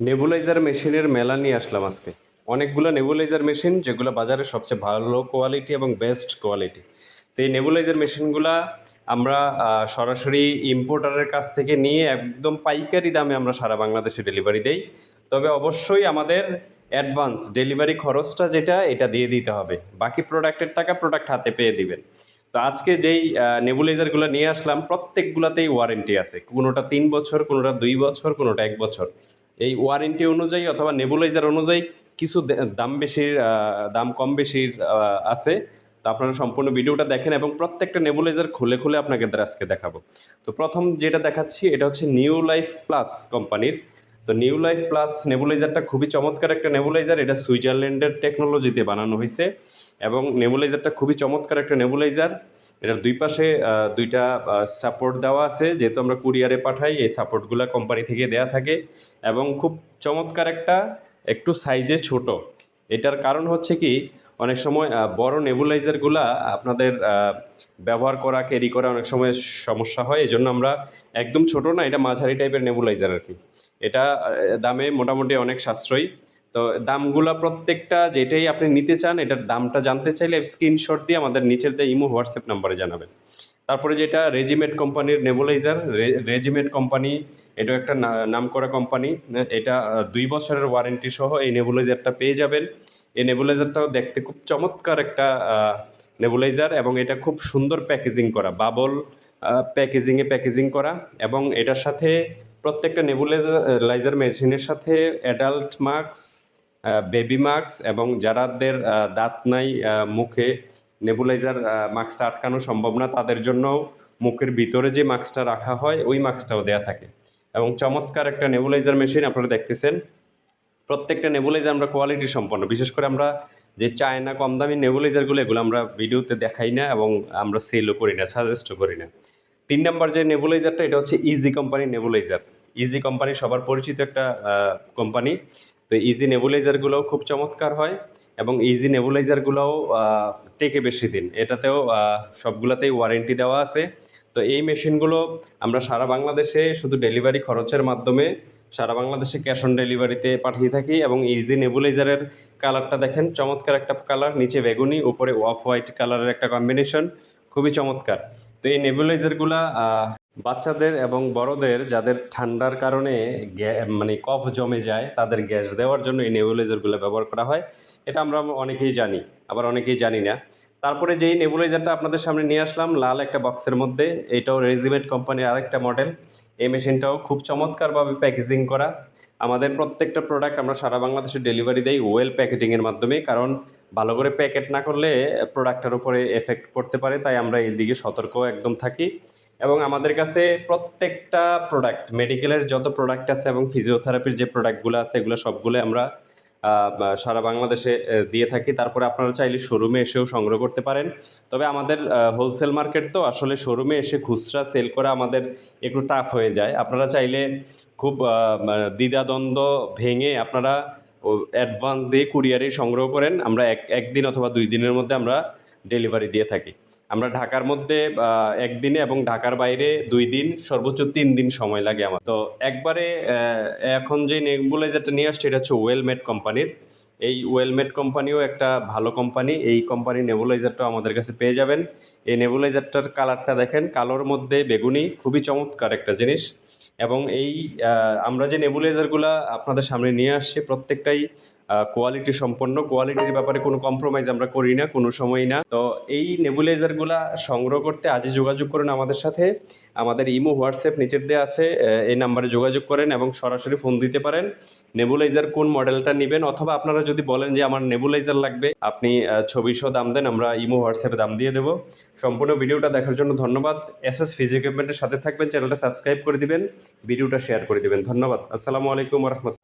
Nebuliser মেশিনের মেলা নিয়ে আসলাম আজকে। অনেকগুলো নেবুলাইজার মেশিন, যেগুলো বাজারে সবচেয়ে ভালো কোয়ালিটি এবং বেস্ট কোয়ালিটি তো এই নেবুলাইজার মেশিনগুলা আমরা সরাসরি ইম্পোর্টারের কাছ থেকে নিয়ে একদম পাইকারি দামে আমরা সারা বাংলাদেশে ডেলিভারি দেই। তবে অবশ্যই আমাদের অ্যাডভান্স ডেলিভারি খরচটা যেটা, এটা দিয়ে দিতে হবে। বাকি প্রোডাক্টের টাকা প্রোডাক্ট হাতে পেয়ে দিবেন। তো আজকে যেই নেবুলাইজারগুলো নিয়ে আসলাম, প্রত্যেকগুলোতেই ওয়ারেন্টি আছে। কোনোটা তিন বছর, কোনোটা দুই বছর, কোনোটা এক বছর। এই ওয়ারেন্টি অনুযায়ী অথবা নেবুলাইজার অনুযায়ী কিছু দাম বেশির দাম কম বেশির আছে। তো আপনারা সম্পূর্ণ ভিডিওটা দেখেন এবং প্রত্যেকটা নেবুলাইজার খুলে খুলে আপনাকে আজকে দেখাবো। তো প্রথম যেটা দেখাচ্ছি, এটা হচ্ছে নিউ লাইফ প্লাস কোম্পানির। তো নিউ লাইফ প্লাস নেবুলাইজারটা খুবই চমৎকার একটা নেবুলাইজার এটা সুইজারল্যান্ডের টেকনোলজিতে বানানো হয়েছে এবং নেবুলাইজারটা খুবই চমৎকার একটা নেবুলাইজার এটার দুই পাশে দুইটা সাপোর্ট দেওয়া আছে। যেহেতু আমরা কুরিয়ারে পাঠাই, এই সাপোর্টগুলো কোম্পানি থেকে দেয়া থাকে। এবং খুব চমৎকার একটা, একটু সাইজে ছোট। এটার কারণ হচ্ছে কি, অনেক সময় বড় নেবুলাইজারগুলা আপনাদের ব্যবহার করা ক্যারি করা অনেক সময় সমস্যা হয়। এই জন্য আমরা একদম ছোট না, এটা মাঝারি টাইপের নেবুলাইজার আর কি। এটা দামে মোটামুটি অনেক সাশ্রয়ী। তো দামগুলা প্রত্যেকটা যেটাই আপনি নিতে চান, এটার দামটা জানতে চাইলে স্ক্রিনশট দিয়ে আমাদের নিচের দিয়ে ইমো হোয়াটসঅ্যাপ নাম্বারে জানাবেন। তারপরে যেটা রেজিমেট কোম্পানির নেবুলাইজার রেজিমেট কোম্পানি এটা একটা না- নামকরা কোম্পানি এটা দুই বছরের ওয়ারেন্টি সহ এই নেবুলাইজারটা পেয়ে যাবেন। এই নেবুলাইজারটাও দেখতে খুব চমৎকার একটা নেবুলাইজার এবং এটা খুব সুন্দর প্যাকেজিং করা বাবল প্যাকেজিংয়ে প্যাকেজিং করা এবং এটার সাথে প্রত্যেকটা নেবুলাইজার মেশিনের সাথে অ্যাডাল্ট মাস্ক বেবি মাস্ক এবং যারাদের দাঁত নাই মুখে নেবুলাইজার মাস্কটা আটকানো সম্ভব না, তাদের জন্য মুখের ভিতরে যে মাস্কটা রাখা হয়, ওই মাস্কটাও দেয়া থাকে। এবং চমৎকার একটা নেবুলাইজার মেশিন আপনারা দেখতেছেন। প্রত্যেকটা নেবুলাইজার আমরা কোয়ালিটি সম্পন্ন। বিশেষ করে আমরা যে চায়না কম দামি নেবুলাইজারগুলো এগুলো আমরা ভিডিওতে দেখাই না এবং আমরা সেলও করি না সাজেস্টও করি না। তিন নাম্বার যে নেবুলাইজারটা এটা হচ্ছে ইজি কোম্পানির নেবুলাইজার ইজি কোম্পানি সবার পরিচিত একটা কোম্পানি তো ইজি নেবুলাইজারগুলোও খুব চমৎকার হয় এবং ইজি নেবুলাইজারগুলোও টেকে বেশি দিন। এটাতেও সবগুলোতেই ওয়ারেন্টি দেওয়া আছে। তো এই মেশিনগুলো আমরা সারা বাংলাদেশে শুধু ডেলিভারি খরচের মাধ্যমে সারা বাংলাদেশে ক্যাশ অন ডেলিভারিতে পাঠিয়ে থাকি এবং ইজি নেবুলাইজারের কালারটা দেখেন, চমৎকার একটা কালার নিচে বেগুনি, উপরে অফ হোয়াইট কালারের একটা কম্বিনেশন খুবই চমৎকার। তো এই নেবুলাইজারগুলা বাচ্চাদের এবং বড়দের যাদের ঠান্ডার কারণে মানে কফ জমে যায়, তাদের গ্যাস দেওয়ার জন্য এই নেবুলাইজারগুলো ব্যবহার করা হয়। এটা আমরা অনেকেই জানি, আবার অনেকেই জানি না। তারপরে যেই নেবুলাইজারটা আপনাদের সামনে নিয়ে আসলাম, লাল একটা বক্সের মধ্যে, এটাও রেজিমেট কোম্পানির আরেকটা মডেল। এই মেশিনটাও খুব চমৎকারভাবে প্যাকেজিং করা। আমাদের প্রত্যেকটা প্রোডাক্ট আমরা সারা বাংলাদেশে ডেলিভারি দেই ওয়েল প্যাকেটিংয়ের মাধ্যমে, কারণ ভালো করে প্যাকেট না করলে প্রোডাক্টের উপরে এফেক্ট পড়তে পারে, তাই আমরা এই দিকে সতর্ক একদম থাকি। এবং আমাদের কাছে প্রত্যেকটা প্রোডাক্ট মেডিকেলের যত প্রোডাক্ট আছে এবং ফিজিওথেরাপির যে প্রোডাক্টগুলো আছে, এগুলো সবগুলো আমরা সারা বাংলাদেশে দিয়ে থাকি। তারপরে আপনারা চাইলে শোরুমে এসেও সংগ্রহ করতে পারেন। তবে আমাদের হোলসেল মার্কেট তো আসলে শোরুমে এসে খুচরা সেল করা আমাদের একটু টাফ হয়ে যায়। আপনারা চাইলে খুব মানে দ্বিধাদ্বন্দ্ব ভেঙে আপনারা অ্যাডভান্স দিয়ে কুরিয়ারে সংগ্রহ করেন। আমরা এক, একদিন অথবা দুই দিনের মধ্যে আমরা ডেলিভারি দিয়ে থাকি। আমরা ঢাকার মধ্যে একদিনে এবং ঢাকার বাইরে দুই দিন, সর্বোচ্চ তিন দিন সময় লাগে আমার। তো একবারে এখন যে নেবুলাইজারটা নিয়ে আসছে, এটা হচ্ছে ওয়েলমেড কোম্পানির। এই ওয়েলমেড কোম্পানিও একটা ভালো কোম্পানি। এই কোম্পানির নেবুলাইজারটাও আমাদের কাছে পেয়ে যাবেন। এই নেবুলাইজারটার কালারটা দেখেন, কালোর মধ্যে বেগুনি, খুবই চমৎকার একটা জিনিস। এবং এই আমরা যে নেবুলাইজারগুলো আপনাদের সামনে নিয়ে আসছি, প্রত্যেকটাই কোয়ালিটি সম্পন্ন কোয়ালিটির ব্যাপারে কোনো কম্প্রোমাইজ আমরা করি না, কোনো সময় না। তো এই নেবুলাইজারগুলা সংগ্রহ করতে আজই যোগাযোগ করুন আমাদের সাথে। আমাদের ইমো, হোয়াটসঅ্যাপ নিচের দেওয়া আছে এই নাম্বারে যোগাযোগ করেন এবং সরাসরি ফোন দিতে পারেন। নেবুলাইজার কোন মডেলটা নেবেন? অথবা আপনারা যদি বলেন যে আমার নেবুলাইজার লাগবে, আপনি ছবিশো দাম দেন, আমরা ইমো, হোয়াটসঅ্যাপে দাম দিয়ে দেবো। সম্পূর্ণ ভিডিওটা দেখার জন্য ধন্যবাদ। এস এস ফিজি ইকুইপমেন্টের সাথে থাকবেন, চ্যানেলটা সাবস্ক্রাইব করে দিবেন, ভিডিওটা শেয়ার করে দিবেন। ধন্যবাদ। আসসালামু আলাইকুম রহমত